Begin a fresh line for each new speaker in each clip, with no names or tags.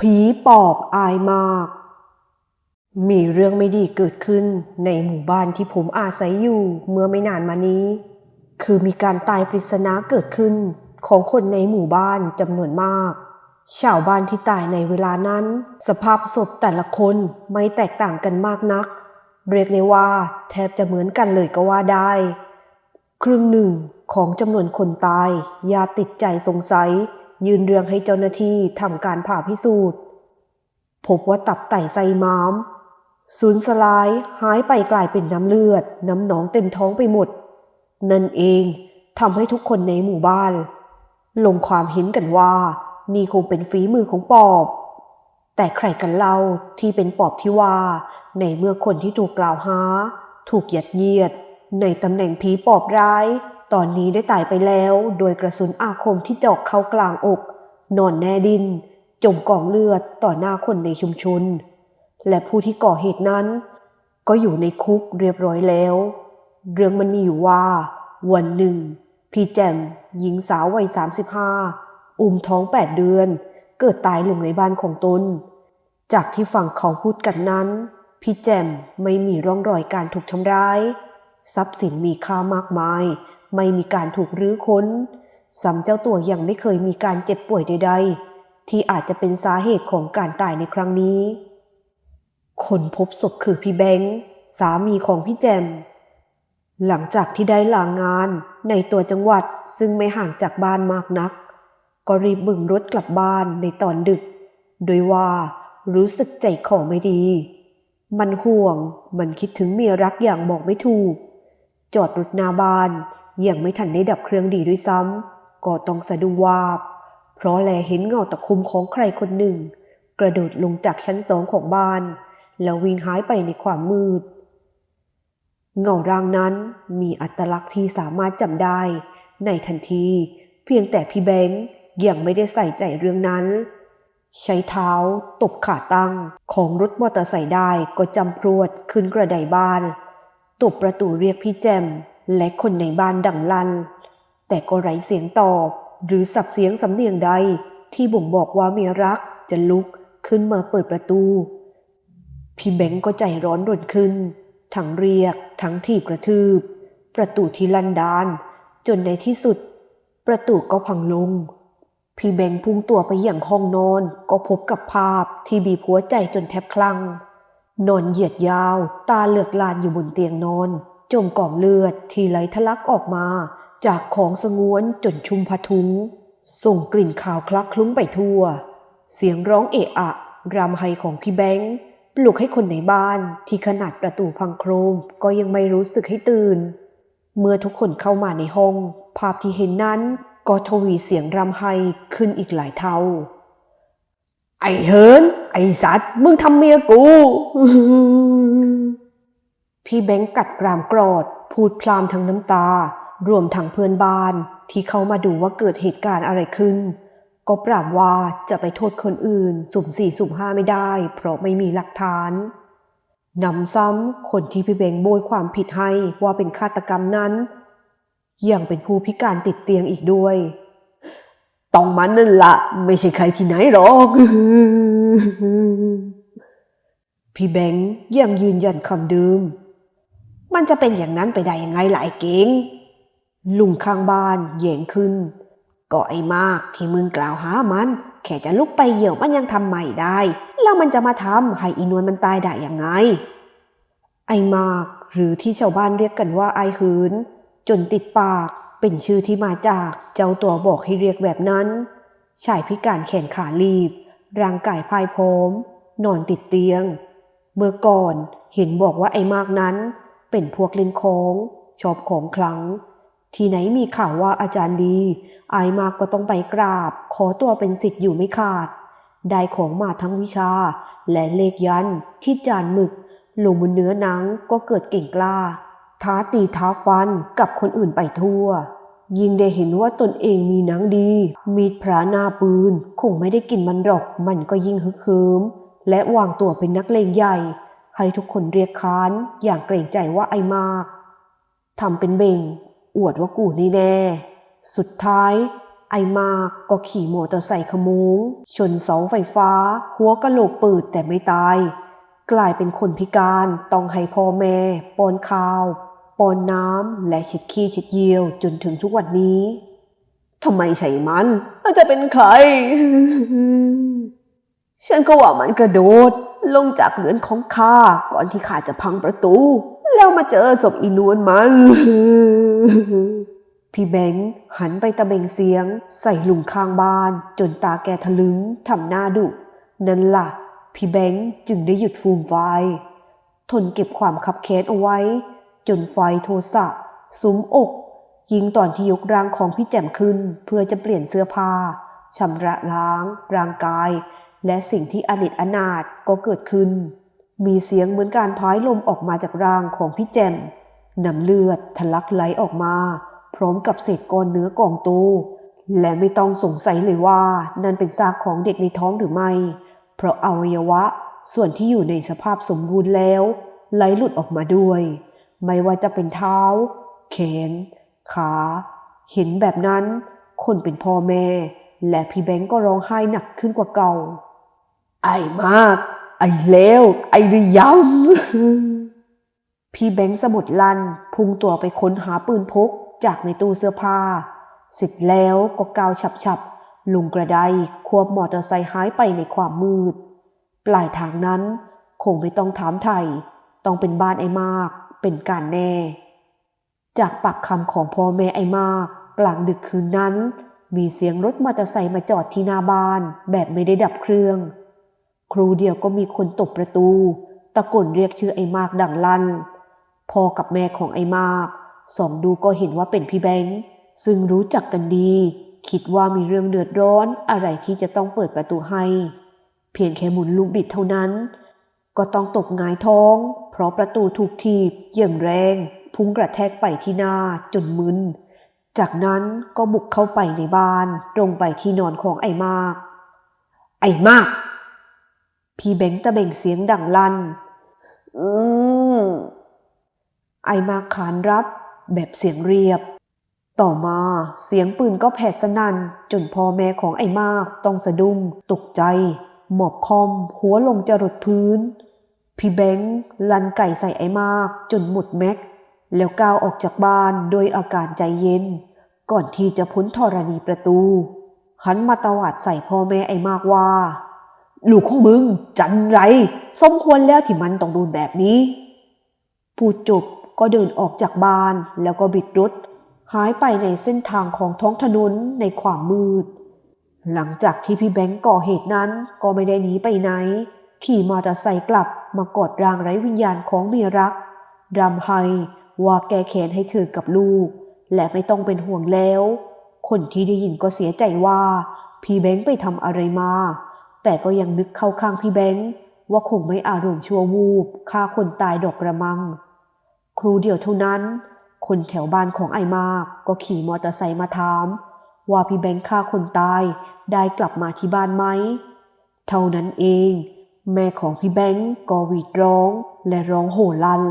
ผีปอบอายมาก มีเรื่องไม่ดีเกิดขึ้นในหมู่บ้านที่ผมอาศัยอยู่เมื่อไม่นานมานี้ คือมีการตายปริศนาเกิดขึ้นของคนในหมู่บ้านจำนวนมาก ชาวบ้านที่ตายในเวลานั้น สภาพศพแต่ละคนไม่แตกต่างกันมากนัก เรียกได้ว่าแทบจะเหมือนกันเลยก็ว่าได้ ครึ่งหนึ่งของจำนวนคนตายญาติดใจสงสัย ยืนเรื่องให้เจ้าหน้าที่ทำการผ่าพิสูจน์ พบว่าตับไตไส้ม้าม สูญสลายหายไปกลายเป็นน้ำเลือด น้ำหนองเต็มท้องไปหมด นั่นเองทำให้ทุกคนในหมู่บ้าน ลงความเห็นกันว่า นี่คงเป็นฝีมือของปอบ แต่ใครกันเล่าที่เป็นปอบที่ว่า ในเมื่อคนที่ถูกกล่าวหา ถูกยัดเยียด ในตำแหน่งผีปอบร้าย ตอนนี้ได้ตายไปแล้วโดยกระสุนอาคมที่เจาะเข้ากลางอก นอนแน่ดิน จมกองเลือดต่อหน้าคนในชุมชน และผู้ที่ก่อเหตุนั้น ก็อยู่ในคุกเรียบร้อยแล้ว เรื่องมันมีอยู่ว่า วันหนึ่ง พี่แจมหญิงสาววัย 35 อุ้มท้องแปดเดือน เกิดตายลงในบ้านของตน จากที่ฟังเขาพูดกันนั้น พี่แจมไม่มีร่องรอยการถูกทำร้าย ทรัพย์สินมีค่ามากมาย ไม่มีการถูกรื้อค้นสำเจ้าตัวยังไม่เคยมีการเจ็บป่วยใด ๆ ที่อาจจะเป็นสาเหตุของการตายในครั้งนี้ คนพบศพคือพี่แบงค์สามีของพี่แจม หลังจากที่ได้ลางงานในตัวจังหวัดซึ่งไม่ห่างจากบ้านมากนัก ก็รีบบึงรถกลับบ้านในตอนดึก โดยว่ารู้สึกใจคอไม่ดี มันห่วงมันคิดถึงเมียรักอย่างบอกไม่ถูก จอดรถหน้าบ้าน ยังไม่ทันได้ดับเครื่องดีด้วยซ้ำก็ต้องสะดุ้งวาบ เพราะแลเห็นเงาตะคุมของใครคนหนึ่ง กระโดดลงจากชั้นสองของบ้าน แล้ววิ่งหายไปในความมืด เงาร่างนั้นมีอัตลักษณ์ที่สามารถจำได้ ในทันที เพียงแต่พี่แบงค์ยังไม่ได้ใส่ใจเรื่องนั้น ใช้เท้าตบขาตั้งของรถมอเตอร์ไซค์ได้ก็จำพรวดขึ้นกระไดบ้าน ตบประตูเรียกพี่แจม และคนในบ้านดังลัน แต่ก็ไร้เสียงตอบ หรือสับเสียงสำเนียงใดที่บ่งบอกว่าเมียรักจะลุกขึ้นมาเปิดประตู พี่แบงก์ก็ใจร้อนรนขึ้น ทั้งเรียก ทั้งถีบกระทืบ ประตูที่ลันดาน จนในที่สุด ประตูก็พังลง พี่แบงค์พุ่งตัวไปอย่างห้องนอนก็พบกับภาพที่บีบหัวใจจนแทบคลั่ง นอนเหยียดยาว ตาเหลือกลานอยู่บนเตียงนอน จมกองเลือดที่ไหลทะลักออกมาจากของสงวนจนชุมพทุงส่งกลิ่นขาวคลักคลุ้งไปทั่ว เสียงร้องเอะอะรำไห้ของพี่แบงค์ปลุกให้คนในบ้านที่ขนาดประตูพังโครมก็ยังไม่รู้สึกให้ตื่น เมื่อทุกคนเข้ามาในห้อง ภาพที่เห็นนั้นก็ทวีเสียงรำไห้ขึ้นอีกหลายเท่า ไอ้เฮินไอ้สัตว์มึงทำเมียกู พี่แบงค์กัดกรามโกรอดพูดพลามทั้งน้ำตา รวมทั้งเพื่อนบ้าน ที่เขามาดูว่าเกิดเหตุการณ์อะไรขึ้น ก็ปรามว่าจะไปโทษคนอื่น สุ่มสี่สุ่มห้าไม่ได้ เพราะไม่มีหลักฐานนำซ้ำคนที่พี่เบงโบยความผิดให้ว่าเป็นฆาตกรรมนั้น ยังเป็นผู้พิการติดเตียงอีกด้วย ต้องมันนั่นละไม่ใช่ใครที่ไหนหรอกพี่แบงค์ยังยืนยันคำเดิม มันจะเป็นอย่างนั้นไปได้ยังไงหล่ะไอ้เก่งลุงข้างบ้านแย้งขึ้น ก็ไอ้มากที่มึงกล่าวหามัน แค่จะลุกไปเหี่ยวมันยังทำใหม่ได้ แล้วมันจะมาทำให้อีนวลมันตายได้ยังไง ไอ้มากหรือที่ชาวบ้านเรียกกันว่าไอ้หืน จนติดปากเป็นชื่อที่มาจากเจ้าตัวบอกให้เรียกแบบนั้น ชายพิการแขนขาลีบ ร่างกายพายโพมนอนติดเตียง เมื่อก่อนเห็นบอกว่าไอ้มากนั้น เป็นพวกเล่นของชอบของคลัง ที่ไหนมีข่าวว่าอาจารย์ดีไอายมากก็ต้องไปกราบ ขอตัวเป็นสิทธิ์อยู่ไม่ขาด ได้ของมาทั้งวิชา และเลขยันที่จานหมึก ลงบนเนื้อหนังก็เกิดเก่งกล้า ท้าตีท้าฟันกับคนอื่นไปทั่ว ยิ่งได้เห็นว่าตนเองมีหนังดี มีดพระหน้าปืน คงไม่ได้กินมันหรอก มันก็ยิ่งฮึกเหิมและวางตัวเป็นนักเลงใหญ่ ให้ทุกคนเรียกค้านอย่างเกรงใจว่าไอ้มากทำเป็นเบ่ง อวดว่ากูนี่แน่ สุดท้าย ไอมากก็ขี่มอเตอร์ไซค์ขโมงชนเสาไฟฟ้า หัวกะโหลกเปิดแต่ไม่ตาย กลายเป็นคนพิการต้องให้พ่อแม่ป้อนข้าวป้อนน้ำและเช็ดขี้เช็ดเยี่ยวจนถึงทุกวันนี้ทำไมใช่มันจะเป็นใคร ฉันก็ว่ามันกระโดด ลงจากเรือนของข้าก่อนที่ข้าจะพังประตู แล้วมาเจอศพอีนวลมัน พี่แบงค์หันไปตะเบงเสียง ใส่ลุงข้างบ้าน จนตาแกทะลึงทำหน้าดุ นั่นล่ะ พี่แบงค์จึงได้หยุดฟูมไฟ ทนเก็บความขับแค้นเอาไว้ จนไฟโทสะสุมอก ยิงตอนที่ยกร่างของพี่แจ่มขึ้น เพื่อจะเปลี่ยนเสื้อผ้าชำระล้าง ร่างกาย และสิ่งที่อนิจอนาถก็เกิดขึ้น มีเสียงเหมือนการพายลมออกมาจากร่างของพี่แจมน้ำเลือดทะลักไหลออกมา พร้อมกับเศษก้อนเนื้อกองโตและไม่ต้องสงสัยเลยว่านั่นเป็นซากของเด็กในท้องหรือไม่ เพราะอวัยวะส่วนที่อยู่ในสภาพสมบูรณ์แล้ว ไหลหลุดออกมาด้วย ไม่ว่าจะเป็นเท้า แขน ขา เห็นแบบนั้น คนเป็นพ่อแม่ และพี่แบงก์ก็ร้องไห้หนักขึ้นกว่าเก่า ไอ้มาก ไอ้เลวไอ้ระยำพี่แบงค์สมุดลันพุ่งตัวไปค้นหาปืนพกจากในตู้เสื้อผ้า เสร็จแล้วก็ก้าวฉับๆ ลุงกระไดควบมอเตอร์ไซค์หายไปในความมืด ปลายทางนั้นคงไม่ต้องถามไทย ต้องเป็นบ้านไอ้มาก เป็นการแน่ จากปากคำของพ่อแม่ไอ้มาก กลางดึกคืนนั้น มีเสียงรถมอเตอร์ไซค์มาจอดที่หน้าบ้าน แบบไม่ได้ดับเครื่อง ครูเดียวก็มีคนตบประตู ตะโกนเรียกชื่อไอ้มากดังลั่น พ่อกับแม่ของไอ้มากส่องดูก็เห็นว่าเป็นพี่แบงค์ซึ่งรู้จักกันดี คิดว่ามีเรื่องเดือดร้อนอะไรที่จะต้องเปิดประตูให้ เพียงแค่หมุนลูกบิดเท่านั้น ก็ต้องตกงายท้อง เพราะประตูถูกถีบอย่างแรง พุ่งกระแทกไปที่หน้าจนมึน จากนั้นก็บุกเข้าไปในบ้านตรงไปที่นอนของไอ้มาก ไอ้มาก พี่แบงตะเบ่งเสียงดังลั่นอืมไอมากขานรับแบบเสียงเรียบ ต่อมาเสียงปืนก็แผดสนั่นจนพ่อแม่ของไอมากต้องสะดุ้งตกใจ หมอบคอม หัวลงจะรดพื้น พี่แบงค์ลันไก่ใส่ไอมากจนหมดแม็ก แล้วก้าวออกจากบ้านโดยอาการใจเย็น ก่อนที่จะพ้นธรณีประตู หันมาตวาดใส่พ่อแม่ไอมากว่า ลูกของมึง จันไร สมควรแล้วที่มันต้องโดนแบบนี้ พูดจบก็เดินออกจากบ้านแล้วก็บิดรถ หายไปในเส้นทางของท้องถนนในความมืด หลังจากที่พี่แบงก์ก่อเหตุนั้นก็ไม่ได้หนีไปไหน ขี่มอเตอร์ไซค์กลับมากอดร่างไร้วิญญาณของเมียรักรำไห้ว่าแก้แค้นให้เธอกับลูก และไม่ต้องเป็นห่วงแล้ว คนที่ได้ยินก็เสียใจว่า พี่แบงค์ไปทำอะไรมา แต่ก็ยังนึกเข้าข้างพี่แบงค์ว่าคงไม่อารมณ์ชั่ววูบฆ่าคนตายดอกกระมัง ครูเดียวเท่านั้น คนแถวบ้านของไอมากก็ขี่มอเตอร์ไซค์มาถาม ว่าพี่แบงค์ฆ่าคนตายได้กลับมาที่บ้านไหม เท่านั้นเอง แม่ของพี่แบงค์ก็หวีดร้องและร้องโห่ลัน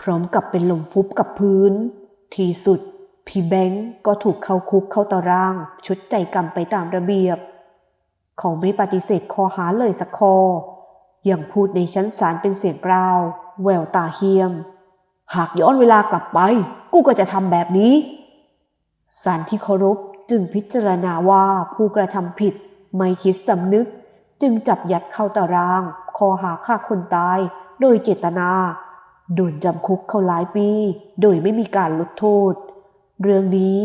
พร้อมกับเป็นลมฟุบกับพื้น ที่สุดพี่แบงค์ก็ถูกเข้าคุกเข้าตาราง ชดใจกรรมไปตามระเบียบ เขาไม่ปฏิเสธข้อหาเลยสักข้อยังพูดในชั้นศาลเป็นเสียงกราว แววตาเฮียม หากย้อนเวลากลับไป กูก็จะทำแบบนี้ศาลที่เคารพจึงพิจารณาว่าผู้กระทำผิดไม่คิดสำนึก จึงจับยัดเข้าตารางข้อหาฆ่าคนตาย โดยเจตนาโดนจำคุกเขาหลายปี โดยไม่มีการลดโทษ เรื่องนี้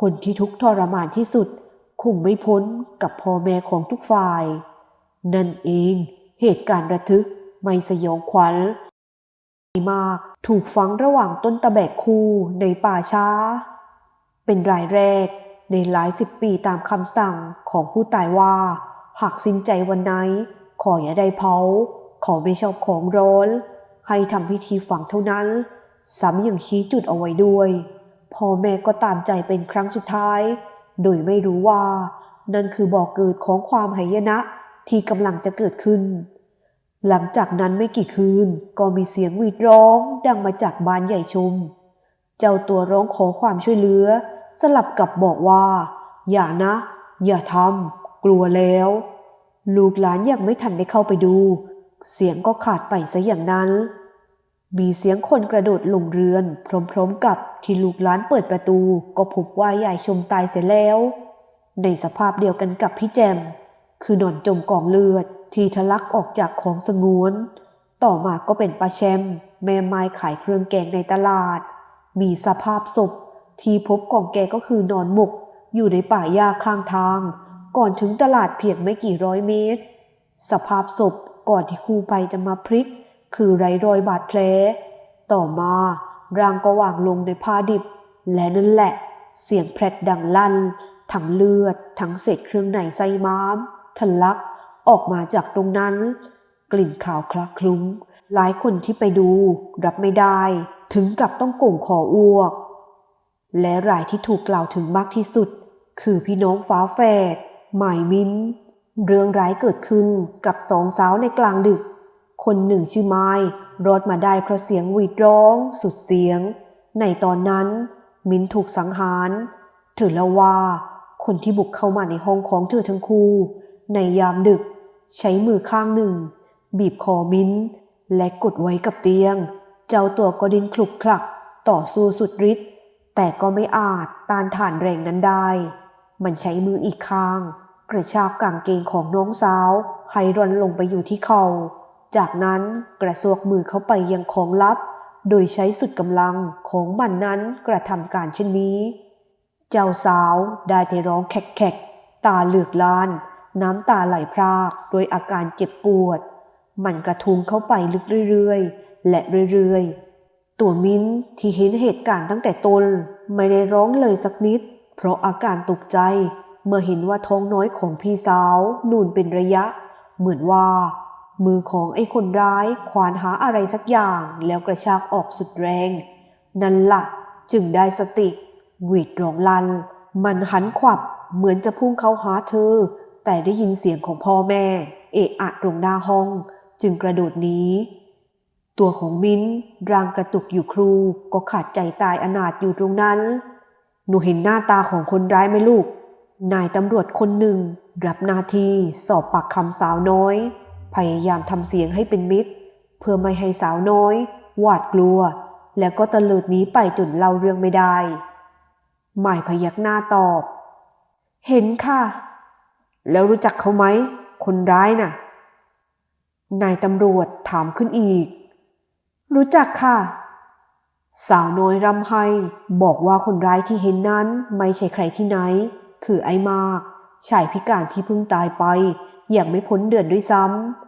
คนที่ทุกข์ทรมานที่สุด คงไม่พ้นกับพ่อแม่ของทุกฝ่าย นั่นเองเหตุการณ์ระทึกไม่สยองขวัญมากถูกฝังระหว่างต้นตะแบกคูในป่าช้า เป็นรายแรกในหลายสิบปีตามคำสั่งของผู้ตายว่า หากสิ้นใจวันไหน ขออย่าได้เผา ขอไม่ชอบของร้อน ให้ทำพิธีฝังเท่านั้นซ้ำยังชี้จุดเอาไว้ด้วย พ่อแม่ก็ตามใจเป็นครั้งสุดท้าย โดยไม่รู้ว่า นั่นคือบ่อกเกิดของความหายนะที่กำลังจะเกิดขึ้น หลังจากนั้นไม่กี่คืนก็มีเสียงหวีดร้องดังมาจากบ้านใหญ่ชม เจ้าตัวร้องขอความช่วยเหลือ สลับกับบอกว่า อย่านะ อย่าทำกลัวแล้ว ลูกหลานยังไม่ทันได้เข้าไปดู เสียงก็ขาดไปซะอย่างนั้น มีเสียงคนกระโดดลงเรือน พร้อมๆกับที่ลูกหลานเปิดประตู ก็พบว่ายายชมตายเสียแล้ว ในสภาพเดียวกันกับพี่แจม คือนอนจมกองเลือด ที่ทะลักออกจากของสงวน ต่อมาก็เป็นป้าแชม แม่ไม้ขายเครื่องแกงในตลาด มีสภาพศพ ที่พบของแกก็คือนอนหมก อยู่ในป่าหญ้าข้างทาง ก่อนถึงตลาดเพียงไม่กี่ร้อยเมตร สภาพศพก่อนที่ครูไปจะมาพลิก คือไร้รอยบาดแผล ต่อมาร่างก็วางลงในผ้าดิบ และนั่นแหละ เสียงแผลดดังลั่น ทั้งเลือด ทั้งเศษเครื่องในไส้ม้าม ทะลักออกมาจากตรงนั้น กลิ่นขาวคละคลุ้ง หลายคนที่ไปดูรับไม่ได้ ถึงกับต้องโก่งขออ้วก และรายที่ถูกกล่าวถึงมากที่สุด คือพี่น้องฟ้าแฝดหมายมินเรื่องร้ายเกิดขึ้นกับสองสาวในกลางดึก คนหนึ่งชื่อไม้รอดมาได้เพราะเสียงหวีดร้องสุดเสียง ในตอนนั้น มินถูกสังหารเธอเล่าว่า คนที่บุกเข้ามาในห้องของเธอทั้งคู่ ในยามดึก ใช้มือข้างหนึ่ง บีบคอมินและกดไว้กับเตียง เจ้าตัวก็ดิ้นคลุกคลักต่อสู้สุดฤทธิ์แต่ก็ไม่อาจต้านทานแรงนั้นได้ มันใช้มืออีกข้าง กระชากกางเกงของน้องสาว ให้ร่อนลงไปอยู่ที่เขา่า จากนั้นกระซวกมือเข้าไปยังของลับ โดยใช้สุดกำลังของมันนั้นกระทำการเช่นนี้ เจ้าสาวได้แต่ร้องแขกๆ ตาเหลือกลาน น้ำตาไหลพรากโดยอาการเจ็บปวด มันกระทุงเข้าไปลึกเรื่อยๆ และเรื่อยๆ ตัวมิ้นที่เห็นเหตุการณ์ตั้งแต่ตนไม่ได้ร้องเลยสักนิด เพราะอาการตกใจเมื่อเห็นว่าท้องน้อยของพี่สาวนูนเป็นระยะ เหมือนว่า มือของไอ้คนร้ายควานหาอะไรสักอย่างแล้วกระชากออกสุดแรง นั่นละ่ะจึงได้สติหวีดร้องลัน มันหันขวับเหมือนจะพุ่งเข้าหาเธอ แต่ได้ยินเสียงของพ่อแม่ เอะอะตรงหน้าห้อง จึงกระโดดหนีตัวของมิ้นร่างกระตุกอยู่ครูก็ขาดใจตายอนาถอยู่ตรงนั้น หนูเห็นหน้าตาของคนร้ายไหมลูก นายตำรวจคนหนึ่ง รับหน้าที่สอบปากคำสาวน้อย พยายามทำเสียงให้เป็นมิตร เพื่อไม่ให้สาวน้อย หวาดกลัว แล้วก็ตะลิดหนีไปจนเล่าเรื่องไม่ได้หมายพยักหน้าตอบ เห็นค่ะ แล้วรู้จักเขาไหม คนร้ายน่ะ นายตำรวจถามขึ้นอีก รู้จักค่ะ สาวน้อยรำไห้บอกว่าคนร้ายที่เห็นนั้นไม่ใช่ใครที่ไหน คือไอ้มากชายพิการที่เพิ่งตายไป อย่างไม่พ้นเดือนด้วยซ้ำ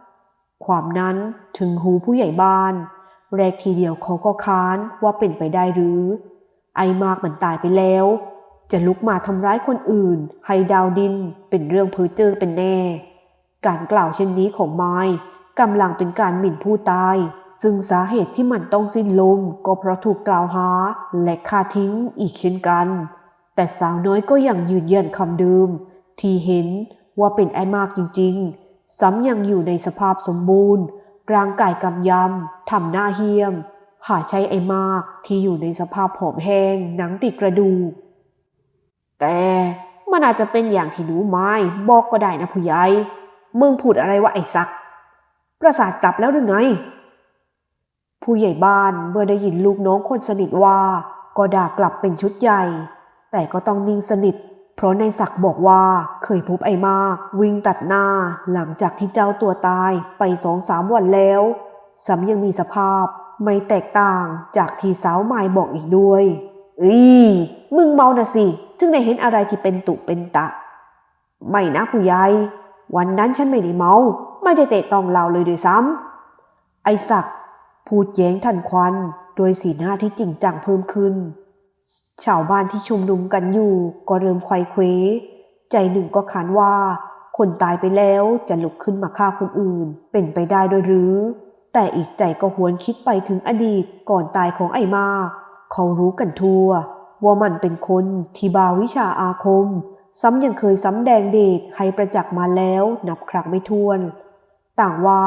ความนั้นถึงหูผู้ใหญ่บ้าน แรกทีเดียวเขาก็ค้านว่าเป็นไปได้หรือ ไอมากมันตายไปแล้ว จะลุกมาทำร้ายคนอื่น ให้ดาวดินเป็นเรื่องเพ้อเจ้อเป็นแน่ การกล่าวเช่นนี้ของไม้กำลังเป็นการหมิ่นผู้ตาย ซึ่งสาเหตุที่มันต้องสิ้นลมก็เพราะถูกกล่าวหาและฆ่าทิ้งอีกเช่นกัน แต่สาวน้อยก็ยังยืนยันคำเดิม ที่เห็นว่าเป็นไอ้มากจริงๆ ซ้ำยังอยู่ในสภาพสมบูรณ์ ร่างกายกำยำทำหน้าเหี้ยม หาใช่ไอ้มากที่อยู่ในสภาพผอมแห้งหนังติดกระดูก แต่มันอาจจะเป็นอย่างที่หนูไม้บอกก็ได้นะผู้ใหญ่ มึงพูดอะไรวะไอ้ซัก ประสาทกลับแล้วหรือไง ผู้ใหญ่บ้านเมื่อได้ยินลูกน้องคนสนิทว่า ก็ด่ากลับเป็นชุดใหญ่ แต่ก็ต้องนิ่งสนิท เพราะนายศักดิ์บอกว่าเคยพบไอ้มาก วิ่งตัดหน้าหลังจากที่เจ้าตัวตายไปสองสามวันแล้วซ้ำยังมีสภาพไม่แตกต่างจากที่สาวไม้บอกอีกด้วยอีมึงเมาน่ะสิจึงได้เห็นอะไรที่เป็นตุเป็นตะ ไม่นะผู้ใหญ่วันนั้นฉันไม่ได้เมา ไม่ได้เตะตองเราเลยด้วยซ้ำไอศักดิ์พูดแย้งทันควัน โดยสีหน้าที่จริงจังเพิ่มขึ้น ชาวบ้านที่ชุมนุมกันอยู่ก็เริ่มไขว้เควใจหนึ่งก็ขานว่า คนตายไปแล้วจะลุกขึ้นมาฆ่าคนอื่น เป็นไปได้โดยหรือ แต่อีกใจก็หวนคิดไปถึงอดีตก่อนตายของไอ้มาก เขารู้กันทั่ว ว่ามันเป็นคนที่บาวิชาอาคม ซ้ำยังเคยซ้ำแดงเดชให้ประจักษ์มาแล้วนับครั้งไม่ถ้วน ต่างว่า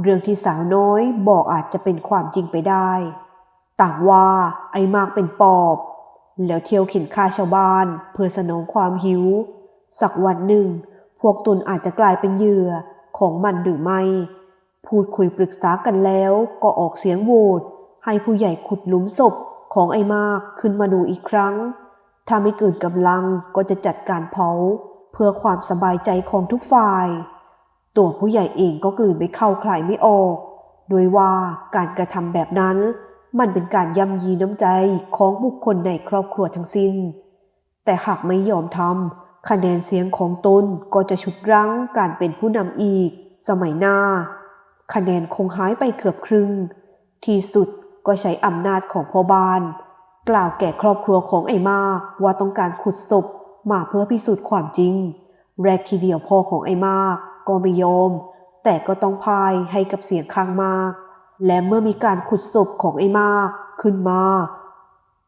เรื่องที่สาวน้อยบอกอาจจะเป็นความจริงไปได้ ต่างว่าไอ้มากเป็นปอบ แล้วเที่ยวข็นฆ่าชาวบ้าน เพื่อสนองความหิว สักวันหนึ่ง พวกตนอาจจะกลายเป็นเหยื่อของมันหรือไม่ พูดคุยปรึกษากันแล้วก็ออกเสียงโหวตให้ผู้ใหญ่ขุดหลุมศพของไอ้มากขึ้นมาดูอีกครั้ง ถ้าไม่เกินกำลังก็จะจัดการเผา เพื่อความสบายใจของทุกฝ่าย ตัวผู้ใหญ่เองก็กลืนไม่เข้าคลายไม่ออก โดยว่าการกระทำแบบนั้น มันเป็นการย่ำยีน้ำใจของบุคคลในครอบครัวทั้งสิ้น แต่หากไม่ยอมทำคะแนนเสียงของตนก็จะฉุดรั้งการเป็นผู้นำอีก สมัยหน้า คะแนนคงหายไปเกือบครึ่ง ที่สุดก็ใช้อำนาจของพ่อบ้าน กล่าวแก่ครอบครัวของไอ้มากว่าต้องการขุดศพมาเพื่อพิสูจน์ความจริง แรกทีเดียวพ่อของไอ้มากก็ไม่ยอม แต่ก็ต้องพายให้กับเสียงข้างมาก และเมื่อมีการขุดศพของไอ้มากขึ้นมา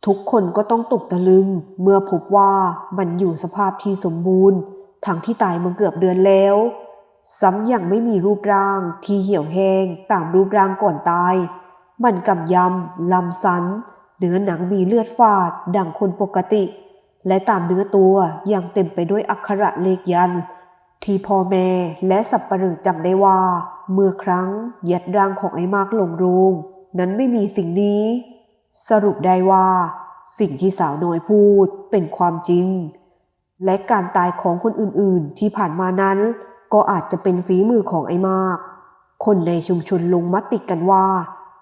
ทุกคนก็ต้องตกตะลึง เมื่อพบว่ามันอยู่สภาพที่สมบูรณ์ ทั้งที่ตายมาเกือบเดือนแล้ว ซ้ำยังไม่มีรูปร่างที่เหี่ยวแห้งตามรูปร่างก่อนตาย มันกำยำลำสัน เนื้อหนังมีเลือดฝาด ดังคนปกติ และตามเนื้อตัวยังเต็มไปด้วยอักขระเลขยันต์ ที่พ่อแม่และสับปะเหร่อจำได้ว่า เมื่อครั้งยัดร่างของไอ้มากลงโรงนั้นไม่มีสิ่งนี้ สรุปได้ว่า สิ่งที่สาวน้อยพูดเป็นความจริง และการตายของคนอื่นๆ ที่ผ่านมานั้น ก็อาจจะเป็นฝีมือของไอ้มาก คนในชุมชนลงมติกันว่า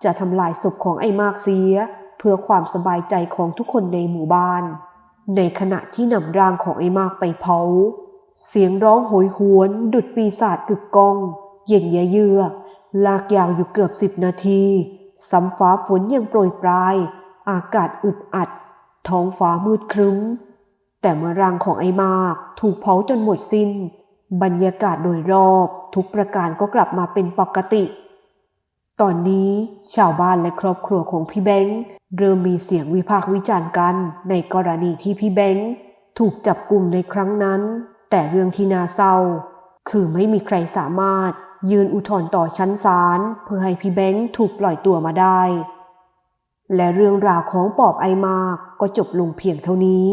จะทำลายศพของไอ้มากเสีย เพื่อความสบายใจของทุกคนในหมู่บ้าน ในขณะที่นำร่างของไอ้มากไปเผา เสียงร้องโหยหวน ดุดปีศาจกึกก้อง เย็นเยือลากยาวอยู่เกือบสิบนาทีซ้ำฟ้าฝนยังโปรยปลาย อากาศอึดอัด ท้องฟ้ามืดครึ้ม แต่เมื่อร่างของไอ้มากถูกเผาจนหมดสิน้น บรรยากาศโดยรอบทุกประการก็กลับมาเป็นปกติ ตอนนี้ชาวบ้านและครอบครัวของพี่แบงค์เริ่มมีเสียงวิพากษ์วิจารณ์กันในกรณีที่พี่แบงค์ถูกจับกลุ่มในครั้งนั้น แต่เรื่องที่น่าเศร้า คือไม่มีใครสามารถยืนอุทธรณ์ต่อชั้นศาลเพื่อให้พี่แบงค์ถูกปล่อยตัวมาได้ และเรื่องราวของปอบไอมากก็จบลงเพียงเท่านี้